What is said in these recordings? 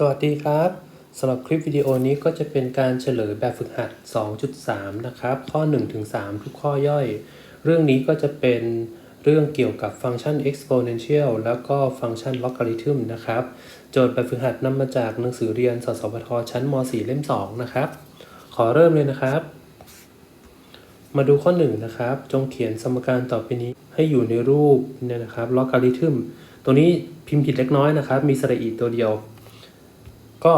สวัสดีครับสำหรับคลิปวิดีโอนี้ก็จะเป็นการเฉลยแบบฝึกหัด 2.3 นะครับ ข้อ 1-3 ทุกข้อย่อย เรื่องนี้ก็จะเป็นเรื่องเกี่ยวกับฟังก์ชัน exponential แล้วก็ฟังก์ชัน logarithm นะครับ โจทย์แบบฝึกหัดนำมาจากหนังสือเรียน สสวทชั้นม .4 เล่ม 2 นะครับ ขอเริ่มเลยนะครับ มาดูข้อ 1 นะครับ จงเขียนสมการต่อไปนี้ให้อยู่ในรูปเนี่ยนะครับ logarithm ตรงนี้พิมพ์ผิดเล็กน้อยนะครับ มีสระอีตัวเดียว ก็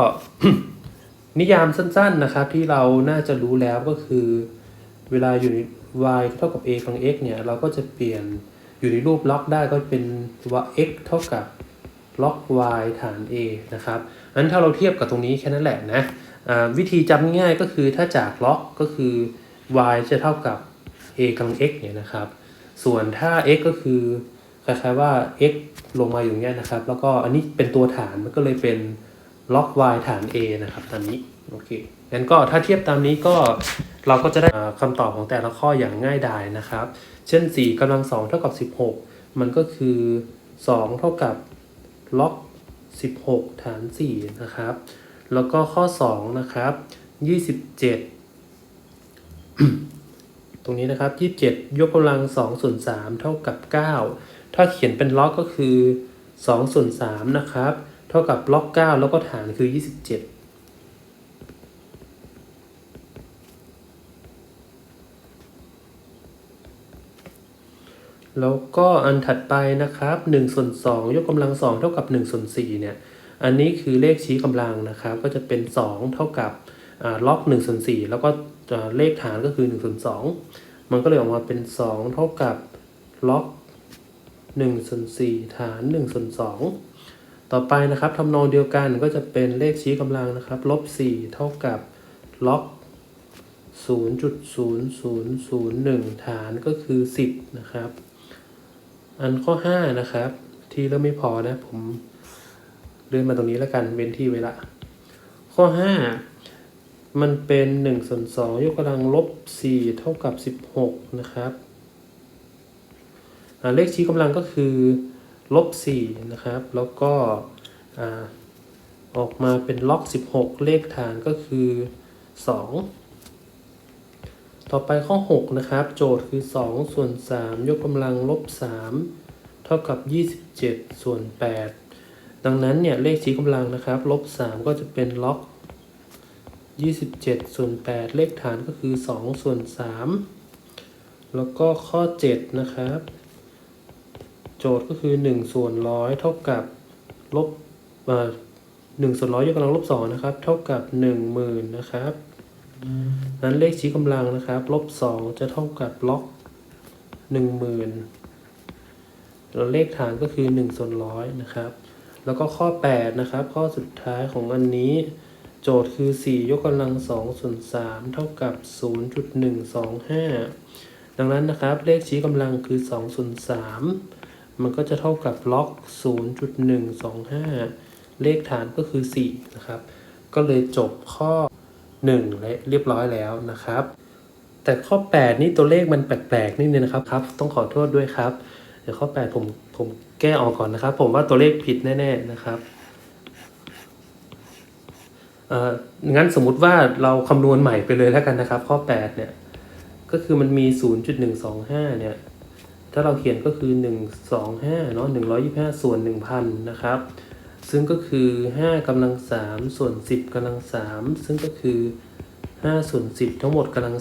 นิยามสั้นๆนะครับที่เราน่าจะรู้แล้วก็คือ เวลาอยู่ใน y เท่ากับ a ฟัง x เนี่ย เราก็จะเปลี่ยนอยู่ในรูปล็อกได้ก็เป็นว่า x เท่ากับล็อก y ฐาน a นะครับอันถ้าเราเทียบกับตรงนี้แค่นั้นแหละนะวิธีจำง่ายก็คือถ้าจากล็อกก็คือ y จะเท่ากับ a กำลัง x เนี่ยนะครับ ส่วนถ้า x ก็คือคล้ายๆว่า x ลงมาอยู่เงี้ยนะครับ แล้วก็อันนี้เป็นตัวฐานมันก็เลยเป็น ล็อก y ฐาน a นะครับตามนี้โอเคงั้นก็ถ้าเทียบตามนี้ก็เราก็จะได้คำตอบของแต่ละข้ออย่างง่ายดายนะครับ เช่น 4กำลัง 2 เท่ากับ 16 มันก็คือ 2 เท่ากับล็อก 16 ฐาน 4 นะครับ แล้วก็ข้อ 2 นะครับ 27 ตรงนี้นะครับ 27 ยกกำลัง 2 ส่วน 3 เท่ากับ 9 ถ้าเขียนเป็นล็อกก็คือ 2 ส่วน 3 นะครับ เท่ากับล็อก 9 แล้วก็ฐานคือ 27แล้วก็อันถัดไปนะครับ1ส่วน2ยกกำลัง2เท่ากับ1ส่วน4เนี่ย อันนี้คือเลขชี้กำลังนะครับ ก็จะเป็น 2 เท่ากับล็อก1ส่วน4แล้วก็เลขฐานก็คือ1ส่วน2มันก็เลยออกมาเป็น 2 เท่ากับล็อก1ส่วน4ฐาน1ส่วน2 ต่อไปนะครับทำนองเดียวกันก็จะเป็นเลขชี้กำลังนะครับลบ4เท่ากับล็อก 0.0001 ฐานก็คือ 10 นะครับ อันข้อ 5 นะครับ ที่เริ่มไม่พอนะ ผมเลื่อนมาตรงนี้แล้วกันเว้นที่ไว้ละ ข้อ 5 มันเป็น1ส่วน2ยกกำลังลบ 4 เท่ากับ 16 นะครับเลขชี้กำลังก็คือ ลบ4นะครับ แล้วก็อออกมาเป็นล็อก 16 เลขฐานก็คือ 2 ต่อไปข้อ 6 นะครับ โจทย์คือ 2 ส่วน 3 ยกกำลังลบ 3 เท่ากับ 27 ส่วน 8 ดังนั้นเนี่ย เลขชี้กำลังนะครับ ลบ 3 ก็จะเป็นล็อก 27 ส่วน 8 เลขฐานก็คือ 2 ส่วน 3 แล้วก็ข้อ 7 นะครับ โจทย์ก็คือ1ส่วนร้อยเท่ากับลบเอ่อ1ส่วนร้อยยกกำลังลบ2นะครับ เท่ากับ10,000นะครับนั้นเลขชี้กำลังนะครับลบสองจะเท่ากับล็อกหนึ่งหมื่นแล้วเลขฐานก็คือหนึ่งส่วนร้อยนะครับ แล้วก็ข้อแปดนะครับ ข้อสุดท้ายของอันนี้ โจทย์คือสี่ยกกำลังสองส่วนสามเท่ากับศูนย์จุดหนึ่งสองห้าดังนั้นนะครับเลขชี้กำลังคือสองส่วนสาม มันก็จะเท่ากับล็อกศูนย์จุดหนึ่งสองห้าเลขฐานก็คือสี่นะครับ ก็เลยจบข้อ 1 และเรียบร้อยแล้วนะครับ แต่ข้อ 8 นี่ตัวเลขมันแปลกๆนิดนึงนะครับครับ ต้องขอโทษด้วยครับ เดี๋ยวข้อ 8 ผมผมแก้ออกก่อนนะครับ ผมว่าตัวเลขผิดแน่ๆนะครับเอ่องั้นสมมุติว่าเราคำนวณใหม่ไปเลยแล้วกันนะครับ ข้อ 8 เนี่ย ก็คือมันมี 0.125 เนี่ย ถ้าเราเขียนก็คือ 125เนาะ125 ส่วน 1,000 นะครับ ซึ่งก็คือ 5กำลัง 3 ส่วน 10กำลัง 3 ซึ่งก็คือ 5 ส่วน 10 ทั้งหมดกำลัง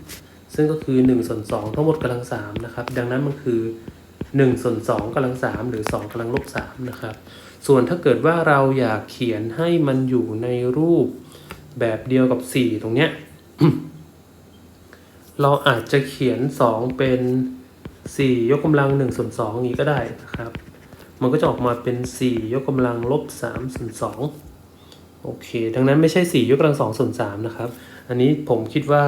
3 ซึ่งก็คือ 1 ส่วน 2 ทั้งหมดกำลัง 3 นะครับ ดังนั้นมันคือ 1 ส่วน 2กำลัง 3 หรือ 2กำลังลบ 3 นะครับ ส่วนถ้าเกิดว่าเราอยากเขียนให้มันอยู่ในรูปแบบเดียวกับ 4 ตรงเนี้ย เราอาจจะเขียน 2 เป็น 4 ยกกำลัง1ส่วน2อย่างนี้ก็ได้นะครับ มันก็จะออกมาเป็น 4 ยกกำลังลบ3ส่วน2โอเค ดังนั้นไม่ใช่ 4 ยกกำลัง2ส่วน3นะครับ อันนี้ผมคิดว่า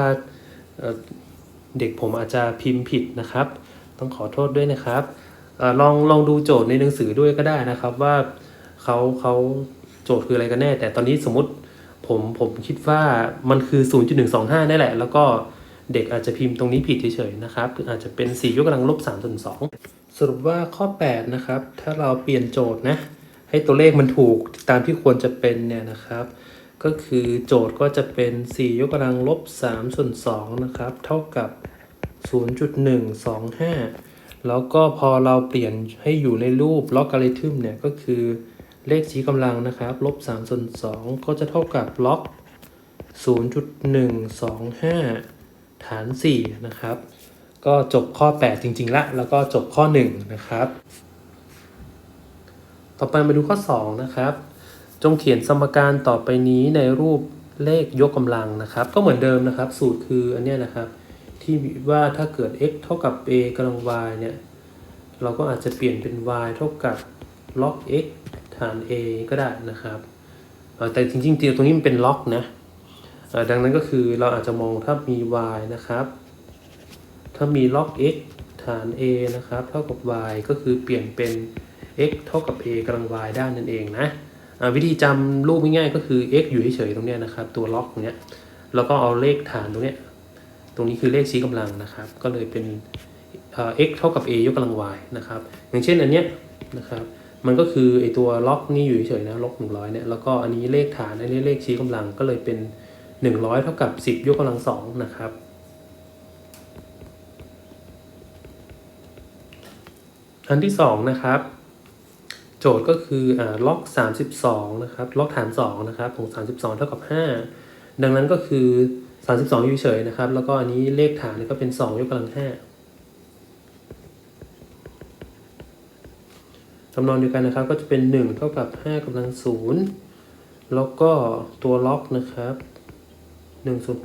เด็กผมอาจจะพิมพ์ผิดนะครับ ต้องขอโทษด้วยนะครับอลองลองดูโจทย์ในหนังสือด้วยก็ได้นะครับว่าเขาเขาโจทย์คืออะไรกันแน่ แต่ตอนนี้สมมติผมผมคิดว่ามันคือ 0.125นั่แหละ แล้วก็ เด็กอาจจะพิมพ์ตรงนี้ผิดเฉยๆนะครับอาจจะเป็น4ยกกำลังลบ3ส่วน2สรุปว่าข้อ 8 นะครับ ถ้าเราเปลี่ยนโจทย์นะ ให้ตัวเลขมันถูกตามที่ควรจะเป็นเนี่ยนะครับ ก็คือโจทย์ก็จะเป็น 4 ยกกำลังลบ3ส่วน2นะครับ เท่ากับ 0.125 แล้วก็พอเราเปลี่ยนให้อยู่ในรูปล็อกการิทึมเนี่ยก็คือเลขชี้กำลังนะครับลบ3ส่วน2ก็จะเท่ากับล็อก 0.125 ฐาน 4 นะครับ ก็จบข้อ 8 จริงๆละแล้วก็จบข้อ 1 นะครับ ต่อไปมาดูข้อ 2 นะครับ จงเขียนสมการต่อไปนี้ในรูปเลขยกกำลังนะครับ ก็เหมือนเดิมนะครับ สูตรคืออันเนี้ยนะครับ ที่ว่าถ้าเกิด x เท่ากับ a กำลัง y เนี่ย เราก็อาจจะเปลี่ยนเป็น y เท่ากับ log x ฐาน a ก็ได้นะครับแต่จริงๆตรงนี้มันเป็น log นะ ดังนั้นก็คือเราอาจจะมองถ้ามี y นะครับ ถ้ามี log x ฐาน a นะครับ เท่ากับ y ก็คือเปลี่ยนเป็น x เท่ากับ a กำลัง y ได้นั่นเองนะอ่าวิธีจำรูปง่ายๆก็คือ x อยู่เฉยๆตรงเนี้ยนะครับ ตัว log ตรงเนี้ยแล้วก็เอาเลขฐานตรงเนี้ยตรงนี้คือเลขชี้กำลังนะครับ ก็เลยเป็น x เท่ากับ a ยกกำลัง y นะครับ อย่างเช่นอันเนี้ยนะครับ มันก็คือไอตัวล็อกนี่อยู่เฉยๆนะล็อก100เนี่ยแล้วก็อันนี้เลขฐานอันนี้เลขชี้กำลังก็เลยเป็น 100 เท่ากับ 10 ยกกำลัง2นะครับ อันที่สองนะครับ โจทย์ก็คืออ่าล็อก 32 นะครับ ล็อกฐาน 2 นะครับของ 32 เท่ากับ 5 ดังนั้นก็คือ 32 อยู่เฉยนะครับ แล้วก็อันนี้เลขฐานก็เป็น 2 ยกกำลัง 5จำนวนเดียวกันนะครับก็จะเป็น 1 เท่ากับ5กำลัง0แล้วก็ตัวล็อกนะครับ 1ส่วน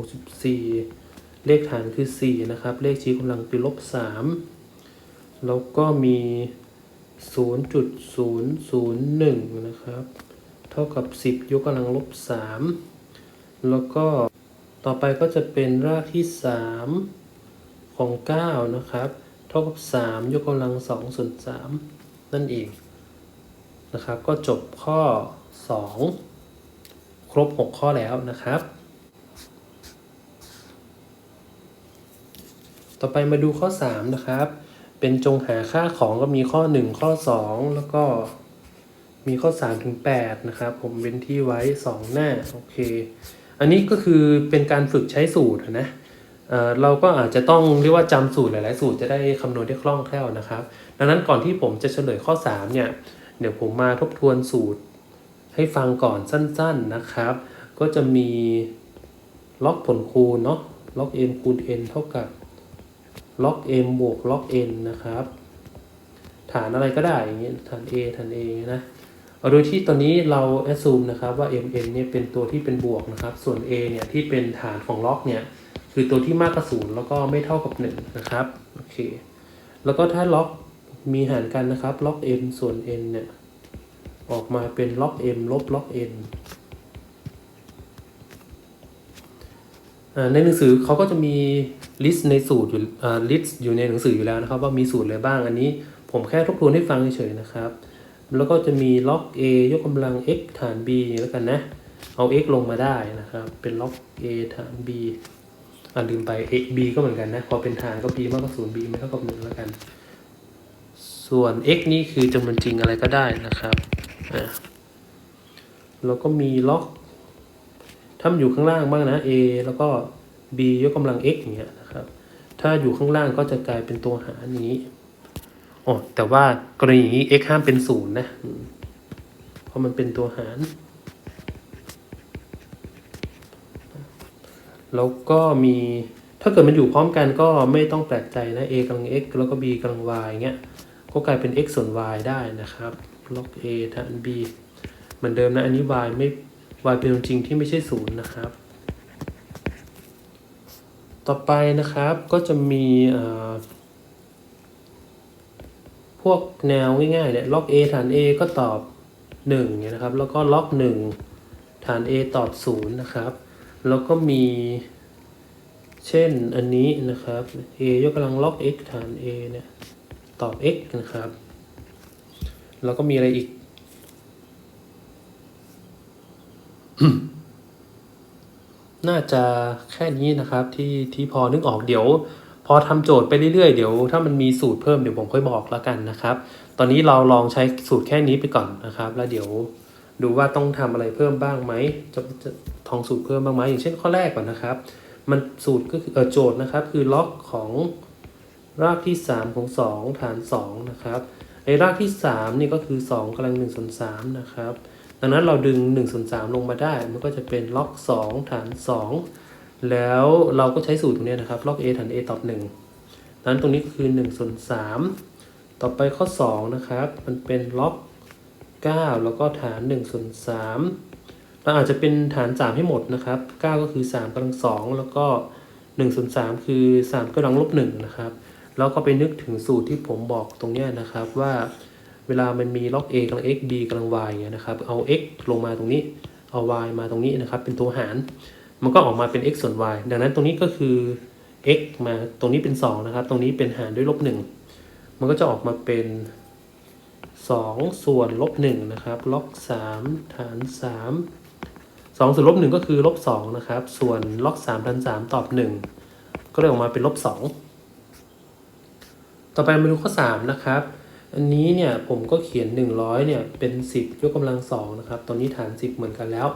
64 เลขฐานคือ 4 นะครับ เลขชี้กำลังคือลบ 3 แล้วก็มี 0.001 นะครับ เท่ากับ 10 ยกกำลังลบ 3 แล้วก็ต่อไปก็จะเป็นรากที่ 3 ของ 9 นะครับ เท่ากับ 3 ยกกำลัง2ส่วน3นั่นเองนะครับ ก็จบข้อ 2 ครบ 6 ข้อแล้วนะครับ ต่อไปมาดูข้อ 3 นะครับ เป็นจงหาค่าของก็มีข้อ 1 ข้อ 2 แล้วก็มีข้อ3ถึง8นะครับ ผมเว้นที่ไว้ 2 หน้า โอเค อันนี้ก็คือเป็นการฝึกใช้สูตรนะเอ่อเราก็อาจจะต้องเรียกว่าจำสูตรหลาย ๆ สูตรจะได้คำนวณได้คล่องแคล่วนะครับ ดังนั้นก่อนที่ผมจะเฉลยข้อ 3 เนี่ย เดี๋ยวผมมาทบทวนสูตรให้ฟังก่อนสั้น ๆ นะครับ ก็จะมีล็อกผลคูณเนาะล็อก m คูณ n เท่ากับ ล็อก m บวกล็อก n นะครับ ฐานอะไรก็ได้อย่างเงี้ยฐาน a ฐาน a นะโดยที่ตอนนี้เรา assume นะครับว่า mn เนี่ยเป็นตัวที่เป็นบวกนะครับ ส่วน a เนี่ยที่เป็นฐานของล็อกเนี่ยคือตัวที่มากกว่าศูนย์แล้วก็ไม่เท่ากับ 1 นะครับโอเคแล้วก็ถ้าล็อกมีหารกันนะครับล็อก m ส่วน n เนี่ยออกมาเป็นล็อก m ลบล็อก n อ่าในหนังสือเขาก็จะมี ลิสต์ในสูตรอยู่อ่าลิสต์อยู่ในหนังสืออยู่แล้วนะครับ ว่ามีสูตรอะไรบ้างอันนี้ ผมแค่ทบทวนให้ฟังเฉยๆนะครับ แล้วก็จะมีล็อก a ยกกำลัง x ฐาน b แล้วกันนะ เอา x ลงมาได้นะครับ เป็นล็อก a ฐาน b อ่าลืมไป a b ก็เหมือนกันนะ พอเป็นฐานก็ b มากกว่าศูนย์ b ไม่เท่ากับหนึ่งแล้วกัน ส่วน x นี่คือจำนวนจริงอะไรก็ได้นะครับอ่าแล้วก็มีล็อกถ้ามันอยู่ข้างล่างบ้างนะ a แล้วก็ b ยกกำลัง x อย่างเงี้ยนะครับ ถ้าอยู่ข้างล่างก็จะกลายเป็นตัวหารอย่างนี้อ๋อแต่ว่ากรณีอย่างนี้ x ห้ามเป็นศูนย์นะ เพราะมันเป็นตัวหาร แล้วก็มี ถ้าเกิดมันอยู่พร้อมกันก็ไม่ต้องแปลกใจนะ a กำลัง x แล้วก็ b กำลัง y อย่างเงี้ย ก็กลายเป็น x ส่วน y ได้นะครับ log a ฐาน b เหมือนเดิมนะ อันนี้ y ไม่ y เป็นจริงที่ไม่ใช่ศูนย์นะครับ ต่อไปนะครับก็จะมีพวกแนวง่ายๆเนี่ย log a ฐาน a ก็ตอบ1เนี่ยนะครับ แล้วก็ log 1ฐาน a ตอบ 0 นะครับ แล้วก็มีเช่นอันนี้นะครับ a ยกกำลัง log x ฐาน a เนี่ยตอบ x นะครับ แล้วก็มีอะไรอีก น่าจะแค่นี้นะครับที่ที่พอนึกออกเดี๋ยว พอทำโจทย์ไปเรื่อยๆเดี๋ยวถ้ามันมีสูตรเพิ่มเดี๋ยวผมค่อยบอกแล้วกันนะครับ ตอนนี้เราลองใช้สูตรแค่นี้ไปก่อนนะครับ แล้วเดี๋ยวดูว่าต้องทำอะไรเพิ่มบ้างไหมจะจะทองสูตรเพิ่มบ้างไหมอย่างเช่นข้อแรกก่อนนะครับ มันสูตรก็คือออโจทย์นะครับ คือล็อกของรากที่ 3 ของ 2 ฐาน 2 นะครับไอ้รากที่3นี่ก็คือ 2กำลัง1ส่วน3นะครับ ดังนั้นเราดึง1ส่วน3ลงมาได้ มันก็จะเป็นล็อก 2 ฐาน 2 แล้วเราก็ใช้สูตรตรงนี้นะครับ ล็อก a ฐาน a ตอบ1นั้นตรงนี้ก็คือ1ส่วน3ต่อไปข้อ 2 นะครับ มันเป็นล็อก 9 แล้วก็ฐาน1ส่วน3เราอาจจะเป็นฐาน 3 ให้หมดนะครับ 9 ก็คือ3กำลัง 2 แล้วก็1ส่วน3คือ 3กำลังลบ1นะครับ แล้วก็ไปนึกถึงสูตรที่ผมบอกตรงนี้นะครับว่า เวลามันมีล็อก a กำลัง x b กำลัง y อย่างเงี้ยนะครับ เอา x ลงมาตรงนี้ เอา y มาตรงนี้นะครับ เป็นตัวหาร มันก็ออกมาเป็น x ส่วน y ดังนั้นตรงนี้ก็คือ x มา ตรงนี้เป็น 2 นะครับ ตรงนี้เป็นหารด้วยลบ 1 มันก็จะออกมาเป็น 2 ส่วนลบ 1 นะครับ ล็อก 3 ฐาน 3 2 ส่วนลบ 1 ก็คือลบ 2 นะครับ ส่วนล็อก3ฐาน3 ตอบ 1 ก็เลยออกมาเป็นลบ 2 ต่อไปมาดูข้อ 3 นะครับ อันนี้เนี่ยผมก็เขียน 100เนี่ยเป็น 10 ยกกำลัง2นะครับ ตอนนี้ฐาน 10 เหมือนกันแล้ว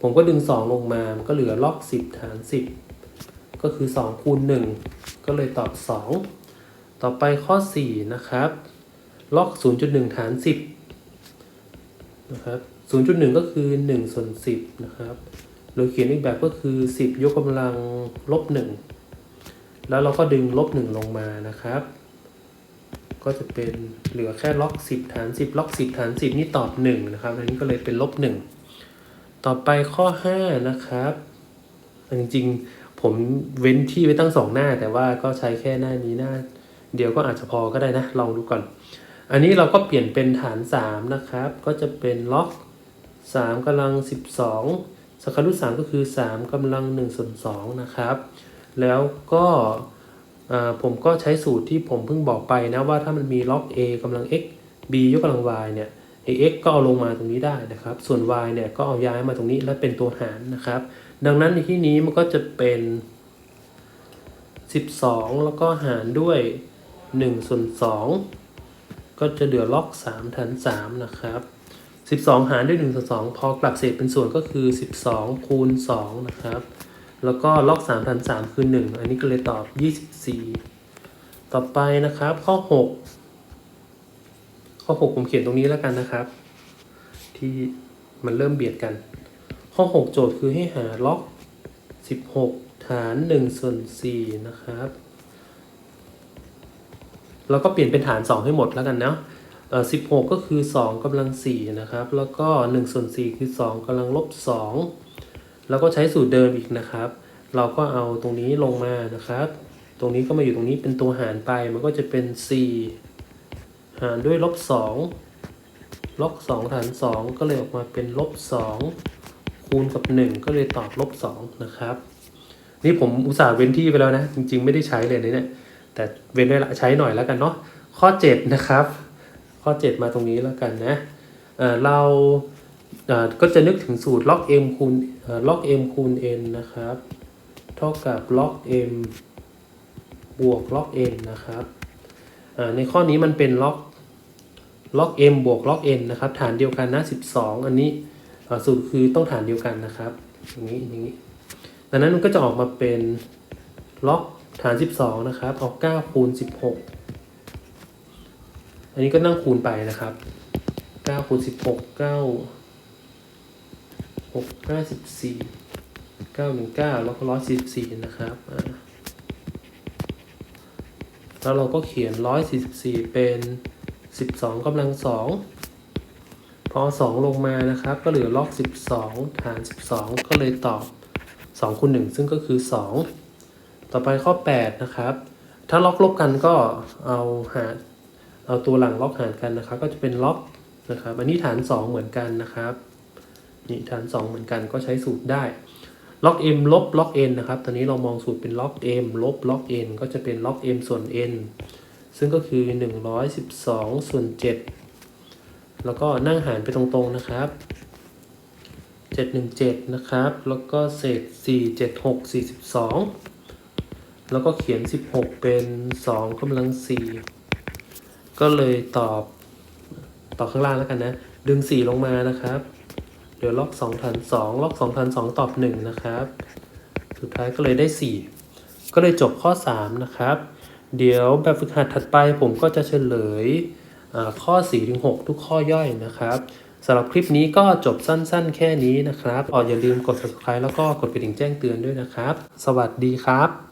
ผมก็ดึง 2 ลงมามันก็เหลือล็อก 10 ฐาน 10 ก็คือ 2 คูณ 1 ก็เลยตอบ 2 ต่อไปข้อ 4 นะครับ ล็อก 0.1 ฐาน 10 นะครับ 0.1 ก็คือ1ส่วน10 นะครับ หรือเขียนอีกแบบก็คือ 10 ยกกำลังลบ 1 แล้วเราก็ดึงลบ 1 ลงมานะครับ ก็จะเป็นเหลือแค่ล็อก 10 ฐาน 10 ล็อก 10 ฐาน 10 นี่ตอบ 1 นะครับ อันนี้ก็เลยเป็นลบ 1 ต่อไปข้อ 5 นะครับ จริงๆ ผมเว้นที่ไว้ตั้ง 2 หน้า แต่ว่าก็ใช้แค่หน้านี้หน้า เดียวก็อาจจะพอก็ได้นะ ลองดูก่อน อันนี้เราก็เปลี่ยนเป็นฐาน 3 นะครับ ก็จะเป็นล็อก 3กำลัง 12สคารุต3ก็คือ 3กำลัง1ส่วน2นะครับ แล้วก็ ผมก็ใช้สูตรที่ผมเพิ่งบอกไปนะว่าถ้ามันมีล็อก a กำลัง x b ยกกำลัง y เนี่ย x ก็เอาลงมาตรงนี้ได้นะครับ ส่วน y เนี่ยก็เอาย้ายมาตรงนี้และเป็นตัวหารนะครับ ดังนั้นในที่นี้มันก็จะเป็น 12 แล้วก็หารด้วย1ส่วน2ก็จะเหลือล็อก3ฐาน3นะครับ 12 หารด้วย1ส่วน2พอกลับเศษเป็นส่วนก็คือ 12 คูณ2นะครับ แล้วก็ล็อก3ฐาน3คือ 1 อันนี้ก็เลยตอบ 24 ต่อไปนะครับ ข้อ 6 ข้อ 6 ผมเขียนตรงนี้แล้วกันนะครับ ที่มันเริ่มเบียดกัน ข้อ 6 โจทย์คือให้หาล็อก 16 ฐาน1ส่วน4นะครับ แล้วก็เปลี่ยนเป็นฐาน 2 ให้หมดแล้วกันเนาะเอ่อ16ก็คือ2กำลัง4นะครับ แล้วก็1ส่วน4คือ 2กำลังลบ2 แล้วก็ใช้สูตรเดิมอีกนะครับ เราก็เอาตรงนี้ลงมานะครับ ตรงนี้ก็มาอยู่ตรงนี้เป็นตัวหารไป มันก็จะเป็น 4 หารด้วยลบ2ลบ2ฐาน 2 ก็เลยออกมาเป็นลบ2คูณกับ 1 ก็เลยตอบลบ2นะครับ นี่ผมอุตส่าห์เว้นที่ไปแล้วนะ จริง ๆ ไม่ได้ใช้เลยนะเนี่ย แต่เว้นไว้ละใช้หน่อยแล้วกันเนาะ ข้อ 7 นะครับ ข้อ 7 มาตรงนี้แล้วกันนะเออเรา ก็จะนึกถึงสูตร log m คูณเอ่อ log m คูณ n นะครับ เท่ากับ log m บวก log n นะครับ ในข้อนี้มันเป็น log log m บวก log n นะครับ ฐานเดียวกันนะ 12 อันนี้สูตรคือต้องฐานเดียวกันนะครับ อย่างนี้อย่างนี้ ดังนั้นมันก็จะออกมาเป็น log ฐาน 12 นะครับเอา9คูณ16 อันนี้ก็นั่งคูณไปนะครับ9คูณ16 9 6 54 9 1 9แล้วก็144นะครับแล้วเราก็เขียน144เป็น12กำลัง2พอ2ลงมานะครับ ก็เหลือล็อก12ฐาน12ก็เลยตอบ2คูณ1ซึ่งก็คือ2ต่อไปข้อ8นะครับ ถ้าล็อกลบกันก็เอาหารเอาตัวหลังล็อกหารกันนะครับ ก็จะเป็นล็อกนะครับ อันนี้ฐาน2เหมือนกันนะครับ นี่ฐาน 2 เหมือนกันก็ใช้สูตรได้ล็อก m ลบล็อก n นะครับ ตอนนี้เรามองสูตรเป็นล็อก m ลบล็อก n ก็จะเป็นล็อก m ส่วน n ซึ่งก็คือ 112 ส่วน 7 แล้วก็นั่งหารไปตรงๆนะครับ 717 นะครับ แล้วก็เศษ 4 7 6 42 แล้วก็เขียน 16 เป็น 2กำลัง 4 ก็เลยตอบต่อข้างล่างแล้วกันนะ ดึง 4 ลงมานะครับ เดี๋ยวล็อก2ฐาน2ล็อก2ฐาน2ตอบ 1 นะครับ สุดท้ายก็เลยได้ 4 ก็เลยจบข้อ 3 นะครับ เดี๋ยวแบบฝึกหัดถัดไปผมก็จะเฉลยอ่าข้อ4-6ทุกข้อย่อยนะครับสำหรับคลิปนี้ก็จบสั้นๆ แค่นี้นะครับออย่าลืมกด subscribe แล้วก็กดกระดิ่งแจ้งเตือนด้วยนะครับ สวัสดีครับ